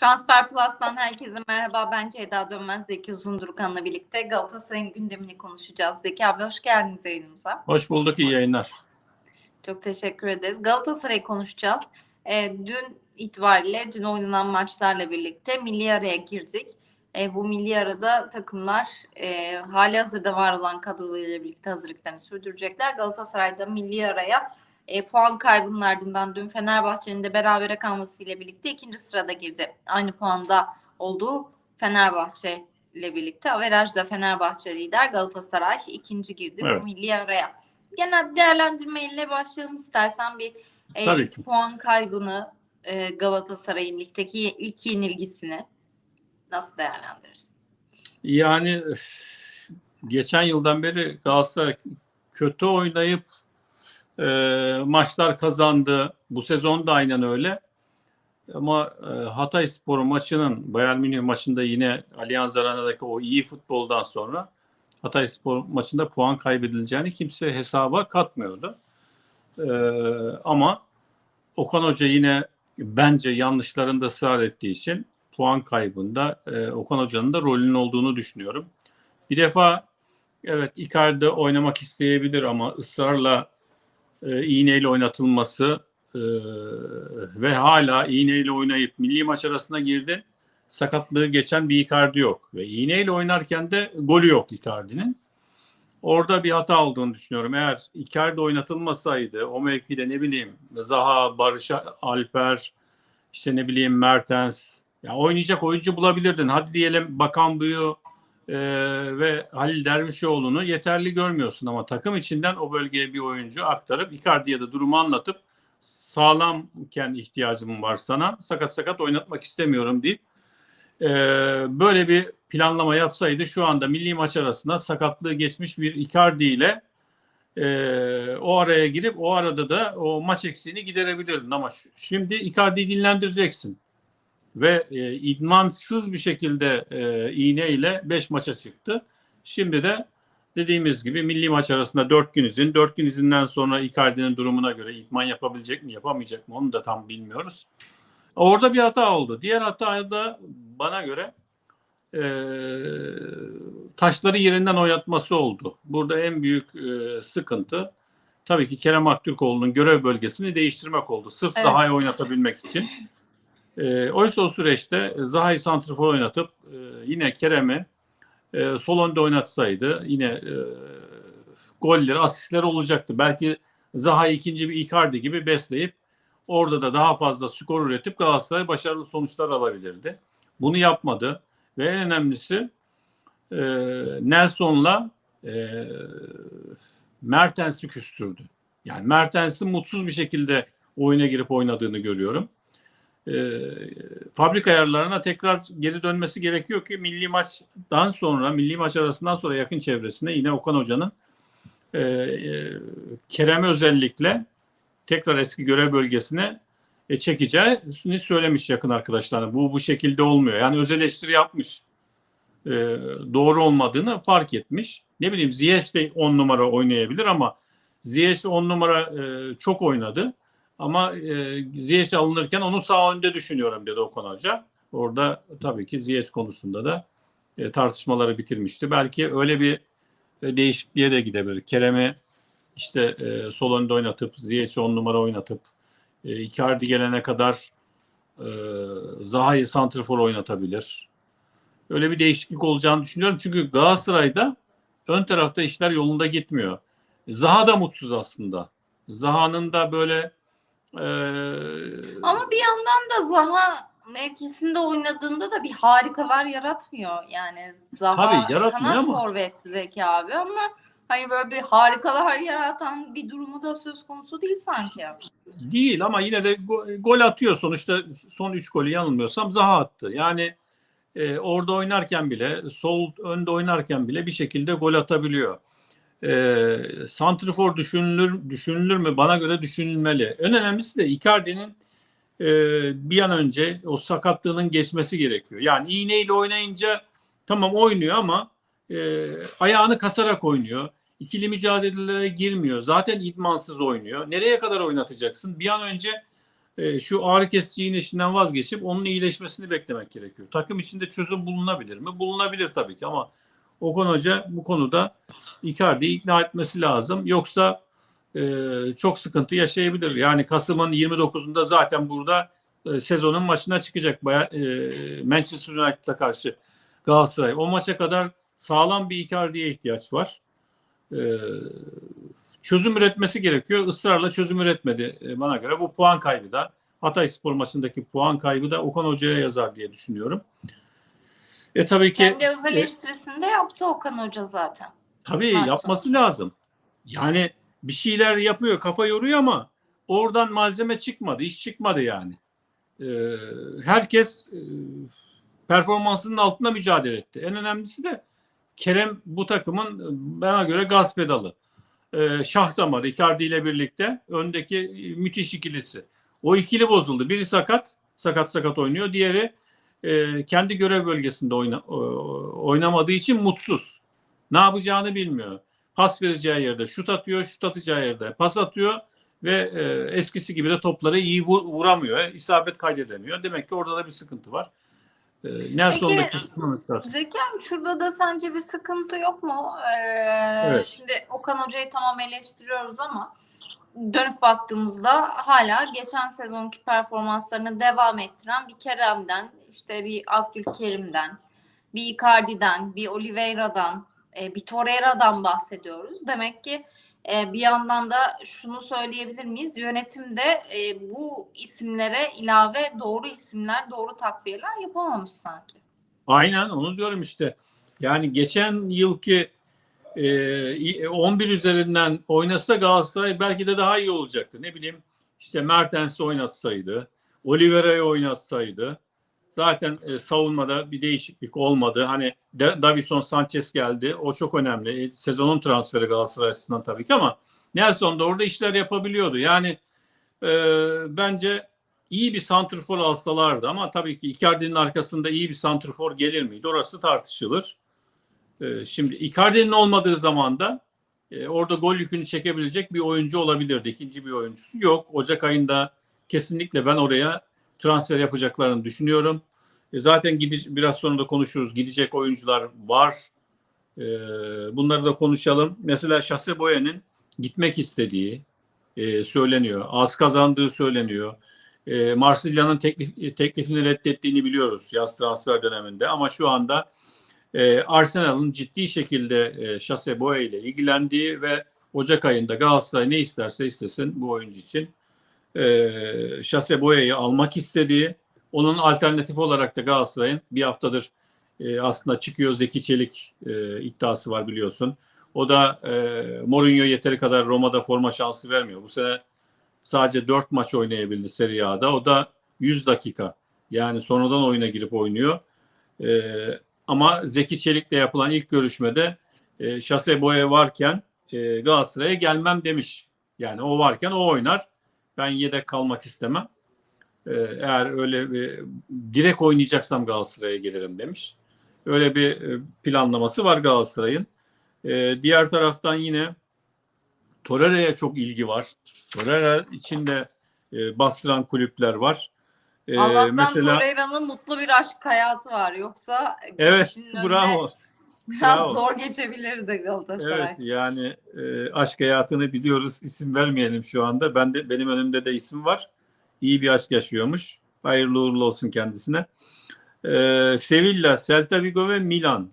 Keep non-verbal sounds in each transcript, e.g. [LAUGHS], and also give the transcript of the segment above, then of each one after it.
Transfer Plus'tan herkese merhaba. Ben Ceyda Dönmez, Zeki Uzundurkan'la birlikte Galatasaray'ın gündemini konuşacağız. Zeki abi hoş geldiniz yayınımıza. Hoş bulduk, iyi yayınlar. Çok teşekkür ederiz. Galatasaray'ı konuşacağız. E, dün itibariyle, dün oynanan maçlarla birlikte milli araya girdik. E, bu milli arada takımlar e, hali hazırda var olan kadrolarıyla birlikte hazırlıklarını sürdürecekler. Galatasaray'da milli araya e, puan kaybının ardından dün Fenerbahçe'nin de berabere kalmasıyla birlikte ikinci sırada girdi. Aynı puanda olduğu Fenerbahçe ile birlikte. Averajda Fenerbahçe lider Galatasaray ikinci girdi Evet. bu milli araya. Genel değerlendirmeyle başlayalım istersen bir e, Tabii ilk ki. puan kaybını e, Galatasaray'ın ligdeki ilk yenilgisini nasıl değerlendirirsin? Yani geçen yıldan beri Galatasaray kötü oynayıp e, maçlar kazandı. Bu sezon da aynen öyle. Ama e, Hatay Spor maçının Bayern Münih maçında yine Allianz Arena'daki o iyi futboldan sonra Hatay Spor maçında puan kaybedileceğini kimse hesaba katmıyordu. E, ama Okan Hoca yine bence yanlışlarında ısrar ettiği için puan kaybında e, Okan Hoca'nın da rolünün olduğunu düşünüyorum. Bir defa evet Icardi oynamak isteyebilir ama ısrarla e, iğneyle oynatılması e, ve hala iğneyle oynayıp milli maç arasına girdi. Sakatlığı geçen bir Icardi yok ve iğneyle oynarken de golü yok Icardi'nin. Orada bir hata olduğunu düşünüyorum. Eğer Icardi oynatılmasaydı o mevkide ne bileyim Zaha, Barış Alper, işte ne bileyim Mertens ya oynayacak oyuncu bulabilirdin. Hadi diyelim Bakan Buyu e, ve Halil Dervişoğlu'nu yeterli görmüyorsun ama takım içinden o bölgeye bir oyuncu aktarıp Icardi'ye de durumu anlatıp sağlamken ihtiyacım var sana sakat sakat oynatmak istemiyorum deyip e, böyle bir planlama yapsaydı şu anda milli maç arasında sakatlığı geçmiş bir Icardi ile e, o araya girip o arada da o maç eksiğini giderebilirdin. Ama şimdi Icardi'yi dinlendireceksin ve e, idmansız bir şekilde e, iğne ile 5 maça çıktı. Şimdi de dediğimiz gibi milli maç arasında 4 gün izin. 4 gün izinden sonra Icardi'nin durumuna göre idman yapabilecek mi yapamayacak mı onu da tam bilmiyoruz. Orada bir hata oldu. Diğer hata da bana göre e, taşları yerinden oynatması oldu. Burada en büyük e, sıkıntı tabii ki Kerem Aktürkoğlu'nun görev bölgesini değiştirmek oldu. Sırf Evet. Zaha'yı oynatabilmek için. E, oysa o süreçte Zaha'yı santrfor oynatıp e, yine Kerem'i e, sol önde oynatsaydı yine e, golleri, asistleri olacaktı. Belki Zaha'yı ikinci bir Icardi gibi besleyip orada da daha fazla skor üretip Galatasaray başarılı sonuçlar alabilirdi. Bunu yapmadı ve en önemlisi e, Nelson'la e, Mertens'i küstürdü. Yani Mertens'in mutsuz bir şekilde oyuna girip oynadığını görüyorum. E, fabrika ayarlarına tekrar geri dönmesi gerekiyor ki milli maçtan sonra, milli maç arasından sonra yakın çevresine yine Okan Hoca'nın e, e, Kerem'i özellikle tekrar eski görev bölgesine e, çekeceğini söylemiş yakın arkadaşlarına. Bu bu şekilde olmuyor. Yani öz eleştiri yapmış. E, doğru olmadığını fark etmiş. Ne bileyim Ziyech de 10 numara oynayabilir ama Ziyech 10 numara e, çok oynadı. Ama e, Ziyech alınırken onu sağ önde düşünüyorum dedi Okan Hoca. Orada tabii ki Ziyech konusunda da e, tartışmaları bitirmişti. Belki öyle bir e, değişikliğe de gidebilir. Kerem'i işte e, sol önde oynatıp Ziyech'i 10 numara oynatıp e, Icardi gelene kadar e, Zaha'yı santrfor oynatabilir. Öyle bir değişiklik olacağını düşünüyorum. Çünkü Galatasaray'da ön tarafta işler yolunda gitmiyor. Zaha da mutsuz aslında. Zaha'nın da böyle e, Ama bir yandan da Zaha mevkisinde oynadığında da bir harikalar yaratmıyor. Yani Zaha Tabii, yaratmıyor kanat ama- forvet Zeki abi ama hani böyle bir harikalar yaratan bir durumu da söz konusu değil sanki. değil ama yine de go- gol atıyor sonuçta son 3 golü yanılmıyorsam Zaha attı. Yani e, orada oynarken bile sol önde oynarken bile bir şekilde gol atabiliyor. E, Santrifor düşünülür düşünülür mü? Bana göre düşünülmeli. En önemlisi de Icardi'nin e, bir an önce o sakatlığının geçmesi gerekiyor. Yani iğneyle oynayınca tamam oynuyor ama e, ayağını kasarak oynuyor. İkili mücadelelere girmiyor. Zaten idmansız oynuyor. Nereye kadar oynatacaksın? Bir an önce e, şu ağrı kesici iğne işinden vazgeçip onun iyileşmesini beklemek gerekiyor. Takım içinde çözüm bulunabilir mi? Bulunabilir tabii ki ama Okan Hoca bu konuda Icardi'yi ikna etmesi lazım. Yoksa e, çok sıkıntı yaşayabilir. Yani Kasım'ın 29'unda zaten burada e, sezonun maçına çıkacak Baya- e, Manchester United'a karşı Galatasaray. O maça kadar sağlam bir Icardi'ye ihtiyaç var. E, çözüm üretmesi gerekiyor. Israrla çözüm üretmedi e, bana göre. Bu puan kaybı da Hatay Spor maçındaki puan kaybı da Okan Hoca'ya yazar diye düşünüyorum. E tabii ki Kendi özel eleştirisinde yaptı Okan Hoca zaten. Tabii Maç yapması lazım. Yani bir şeyler yapıyor, kafa yoruyor ama oradan malzeme çıkmadı, iş çıkmadı yani. Ee, herkes e, performansının altında mücadele etti. En önemlisi de Kerem bu takımın e, bana göre gaz pedalı. Ee, şah damarı Icardi ile birlikte öndeki e, müthiş ikilisi. O ikili bozuldu. Biri sakat, sakat sakat oynuyor. Diğeri e, kendi görev bölgesinde oyna, o- oynamadığı için mutsuz. Ne yapacağını bilmiyor. Pas vereceği yerde şut atıyor, şut atacağı yerde pas atıyor ve e, eskisi gibi de topları iyi vur- vuramıyor. isabet kaydedemiyor. Demek ki orada da bir sıkıntı var. E, Nelson'da Peki, kesilmemesi lazım. Zeki abi şurada da sence bir sıkıntı yok mu? Ee, Evet. Şimdi Okan Hoca'yı tamam eleştiriyoruz ama dönüp baktığımızda hala geçen sezonki performanslarını devam ettiren bir Kerem'den, işte bir Abdülkerim'den, bir Icardi'den, bir Oliveira'dan, e, bir Torreira'dan bahsediyoruz. Demek ki e, bir yandan da şunu söyleyebilir miyiz? Yönetimde e, bu isimlere ilave doğru isimler, doğru takviyeler yapamamış sanki. Aynen onu diyorum işte. Yani geçen yılki e, 11 üzerinden oynasa Galatasaray belki de daha iyi olacaktı. Ne bileyim işte Mertens'i oynatsaydı, Oliveira'yı oynatsaydı. Zaten e, savunmada bir değişiklik olmadı. Hani Davison Sanchez geldi. O çok önemli. E, sezonun transferi Galatasaray açısından tabii ki ama Nelson da orada işler yapabiliyordu. Yani e, bence iyi bir santrfor alsalardı ama tabii ki Icardi'nin arkasında iyi bir santrfor gelir miydi? Orası tartışılır. Ee, şimdi Icardi'nin olmadığı zaman da e, orada gol yükünü çekebilecek bir oyuncu olabilirdi. İkinci bir oyuncusu yok. Ocak ayında kesinlikle ben oraya transfer yapacaklarını düşünüyorum. E, zaten gidici, biraz sonra da konuşuruz. Gidecek oyuncular var. E, bunları da konuşalım. Mesela Şase Boya'nın gitmek istediği e, söyleniyor. Az kazandığı söyleniyor. E, Marsilya'nın teklif, teklifini reddettiğini biliyoruz yaz transfer döneminde ama şu anda e, Arsenal'ın ciddi şekilde e, Şase Boya ile ilgilendiği ve Ocak ayında Galatasaray ne isterse istesin bu oyuncu için e, Şase Boya'yı almak istediği onun alternatif olarak da Galatasaray'ın bir haftadır e, aslında çıkıyor Zeki Çelik e, iddiası var biliyorsun. O da e, Mourinho yeteri kadar Roma'da forma şansı vermiyor. Bu sene sadece 4 maç oynayabildi Serie A'da. O da 100 dakika. Yani sonradan oyuna girip oynuyor. E, ama Zeki Çelik'le yapılan ilk görüşmede e, Şase Boya varken e, Galatasaray'a gelmem demiş. Yani o varken o oynar. Ben yedek kalmak istemem. E, eğer öyle bir direkt oynayacaksam Galatasaray'a gelirim demiş. Öyle bir e, planlaması var Galatasaray'ın. E, diğer taraftan yine Torreira'ya çok ilgi var. Torreira için de e, bastıran kulüpler var. E, Allah'tan mesela Torreira'nın mutlu bir aşk hayatı var. Yoksa evet bravo. [LAUGHS] biraz bravo. zor geçebilirdi Galatasaray. Evet yani e, aşk hayatını biliyoruz. İsim vermeyelim şu anda. Ben de benim önümde de isim var. İyi bir aşk yaşıyormuş. Hayırlı uğurlu olsun kendisine. E, Sevilla, Celta Vigo ve Milan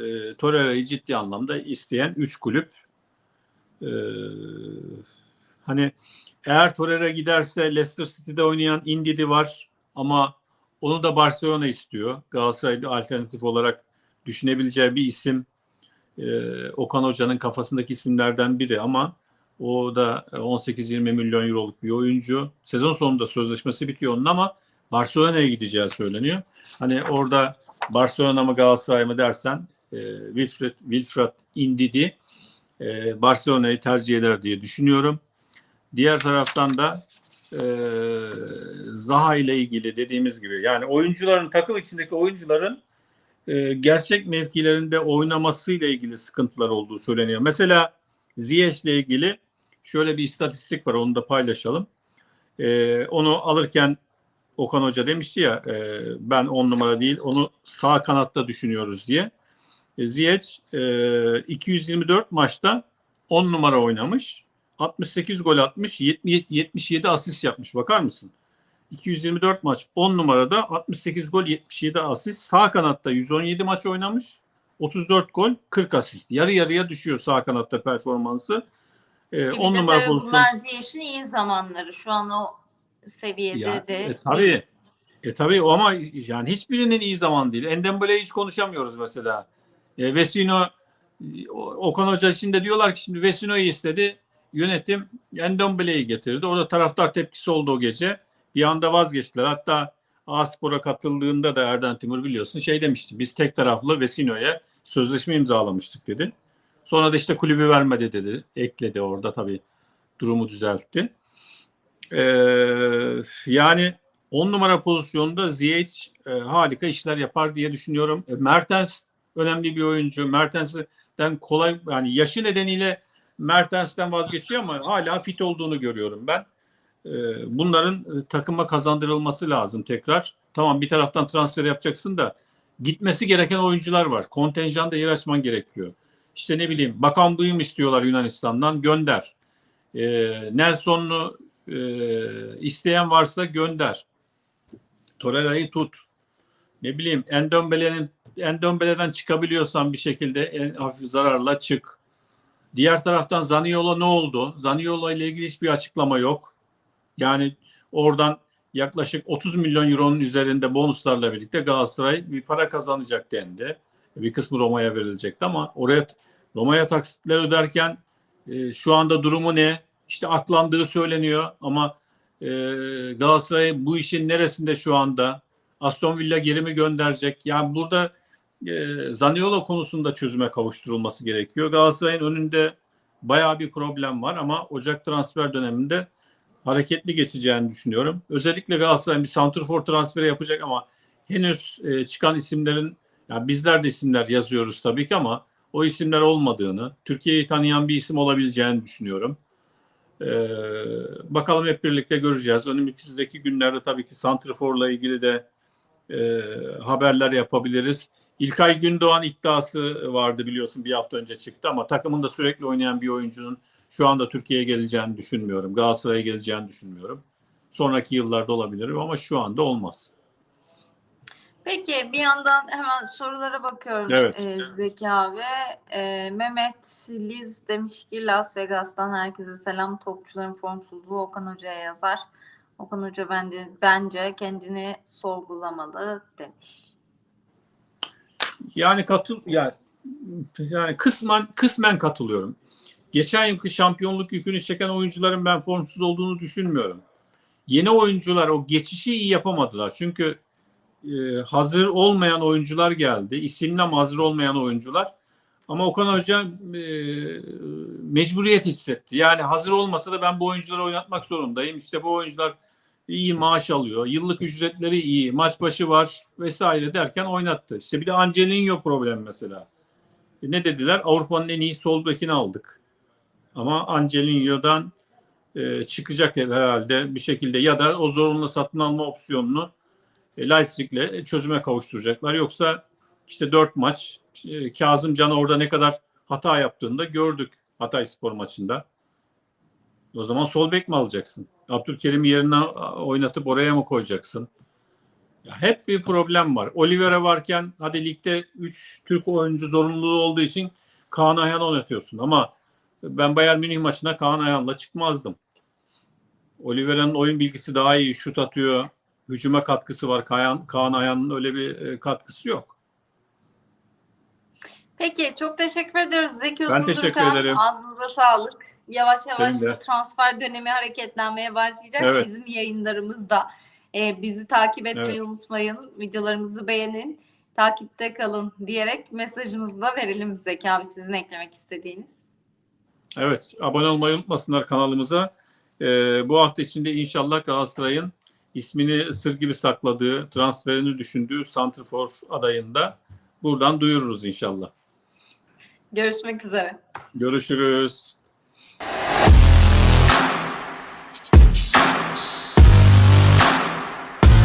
e, Torreira'yı ciddi anlamda isteyen 3 kulüp. E, hani eğer Torreira giderse Leicester City'de oynayan Indidi var ama onu da Barcelona istiyor. Galatasaray bir alternatif olarak düşünebileceği bir isim e, Okan Hoca'nın kafasındaki isimlerden biri ama o da 18-20 milyon euroluk bir oyuncu. Sezon sonunda sözleşmesi bitiyor onun ama Barcelona'ya gideceği söyleniyor. Hani orada Barcelona mı Galatasaray mı dersen e, Wilfred, Wilfred Indidi e, Barcelona'yı tercih eder diye düşünüyorum. Diğer taraftan da e, Zaha ile ilgili dediğimiz gibi yani oyuncuların takım içindeki oyuncuların e, gerçek mevkilerinde oynamasıyla ilgili sıkıntılar olduğu söyleniyor. Mesela Ziyech ile ilgili şöyle bir istatistik var onu da paylaşalım. E, onu alırken Okan Hoca demişti ya e, ben 10 numara değil onu sağ kanatta düşünüyoruz diye. E, Ziyech e, 224 maçta 10 numara oynamış. 68 gol atmış. 70, 77 asist yapmış. Bakar mısın? 224 maç 10 numarada 68 gol 77 asist. Sağ kanatta 117 maç oynamış. 34 gol 40 asist. Yarı yarıya düşüyor sağ kanatta performansı. Ee, Bir 10 de numara tabii pozisyon. bunlar Ziyech'in iyi zamanları. Şu an o seviyede Ya, de. e, tabii. E tabii ama yani hiçbirinin iyi zaman değil. Endembele'yi hiç konuşamıyoruz mesela. E, Vesino Okan Hoca için de diyorlar ki şimdi Vesino'yu istedi. Yönetim Endembele'yi getirdi. Orada taraftar tepkisi oldu o gece. Bir anda vazgeçtiler. Hatta A-Spor'a katıldığında da Erden Timur biliyorsun şey demişti. Biz tek taraflı Vesino'ya sözleşme imzalamıştık dedi. Sonra da işte kulübü vermedi dedi. Ekledi orada tabii durumu düzeltti. Ee, yani 10 numara pozisyonda Ziyech e, harika işler yapar diye düşünüyorum. E, Mertens önemli bir oyuncu. Mertens'ten kolay yani yaşı nedeniyle Mertens'ten vazgeçiyor ama hala fit olduğunu görüyorum ben. E, bunların e, takıma kazandırılması lazım tekrar. Tamam bir taraftan transfer yapacaksın da gitmesi gereken oyuncular var. Kontenjanda yer açman gerekiyor. İşte ne bileyim Bakan Duyum istiyorlar Yunanistan'dan gönder. E, Nelson'u isteyen varsa gönder. Torreira'yı tut. Ne bileyim Endombele'nin Endombele'den çıkabiliyorsan bir şekilde en hafif zararla çık. Diğer taraftan Zaniolo ne oldu? Zaniolo ile ilgili hiçbir açıklama yok. Yani oradan yaklaşık 30 milyon euronun üzerinde bonuslarla birlikte Galatasaray bir para kazanacak dendi. Bir kısmı Roma'ya verilecekti ama oraya Roma'ya taksitler öderken e, şu anda durumu ne? İşte aklandığı söyleniyor ama e, Galatasaray bu işin neresinde şu anda? Aston Villa geri mi gönderecek? Yani burada e, Zaniolo konusunda çözüme kavuşturulması gerekiyor. Galatasaray'ın önünde bayağı bir problem var ama Ocak transfer döneminde hareketli geçeceğini düşünüyorum. Özellikle Galatasaray bir santrfor transferi yapacak ama henüz e, çıkan isimlerin yani bizler de isimler yazıyoruz tabii ki ama o isimler olmadığını, Türkiye'yi tanıyan bir isim olabileceğini düşünüyorum. Ee, bakalım hep birlikte göreceğiz. Önümüzdeki günlerde tabii ki Santrifor'la ilgili de e, haberler yapabiliriz. İlkay Gündoğan iddiası vardı biliyorsun bir hafta önce çıktı ama takımında sürekli oynayan bir oyuncunun şu anda Türkiye'ye geleceğini düşünmüyorum. Galatasaray'a geleceğini düşünmüyorum. Sonraki yıllarda olabilir ama şu anda olmaz. Peki bir yandan hemen sorulara bakıyorum Evet. e, Zeki abi. E, Mehmet Liz demiş ki Las Vegas'tan herkese selam. Topçuların formsuzluğu Okan Hoca'ya yazar. Okan Hoca bence, bence kendini sorgulamalı demiş. Yani katıl yani yani kısmen kısmen katılıyorum. Geçen yılki şampiyonluk yükünü çeken oyuncuların ben formsuz olduğunu düşünmüyorum. Yeni oyuncular o geçişi iyi yapamadılar. Çünkü e, hazır olmayan oyuncular geldi. İsimli ama hazır olmayan oyuncular. Ama Okan Hoca e, mecburiyet hissetti. Yani hazır olmasa da ben bu oyuncuları oynatmak zorundayım. İşte bu oyuncular iyi maaş alıyor. Yıllık ücretleri iyi. Maç başı var vesaire derken oynattı. İşte bir de Angelino problem mesela. E, ne dediler? Avrupa'nın en iyi sol bekini aldık. Ama Angelino'dan e, çıkacak herhalde bir şekilde ya da o zorunlu satın alma opsiyonunu e, Leipzig'le çözüme kavuşturacaklar. Yoksa işte dört maç e, Kazım Can orada ne kadar hata yaptığını da gördük Hatay Spor maçında. O zaman sol bek mi alacaksın? Abdülkerim yerine oynatıp oraya mı koyacaksın? Ya hep bir problem var. Oliveira varken hadi ligde 3 Türk oyuncu zorunluluğu olduğu için Kaan Ayhan oynatıyorsun ama ben Bayern Münih maçına Kaan Ayhan'la çıkmazdım. Oliveira'nın oyun bilgisi daha iyi, şut atıyor, hücuma katkısı var. Kaan, Kaan Ayhan'ın öyle bir e, katkısı yok. Peki çok teşekkür ediyoruz Zeki Ben teşekkür Uzundurkan. ederim. Ağzınıza sağlık. Yavaş yavaş da transfer dönemi hareketlenmeye başlayacak. Evet. Bizim yayınlarımızda. Ee, bizi takip etmeyi Evet. unutmayın. Videolarımızı beğenin. Takipte kalın diyerek mesajımızı da verelim Zeki abi sizin eklemek istediğiniz. Evet, abone olmayı unutmasınlar kanalımıza. Ee, bu hafta içinde inşallah Galatasaray'ın ismini sır gibi sakladığı, transferini düşündüğü Santrfor adayında buradan duyururuz inşallah. Görüşmek üzere. Görüşürüz.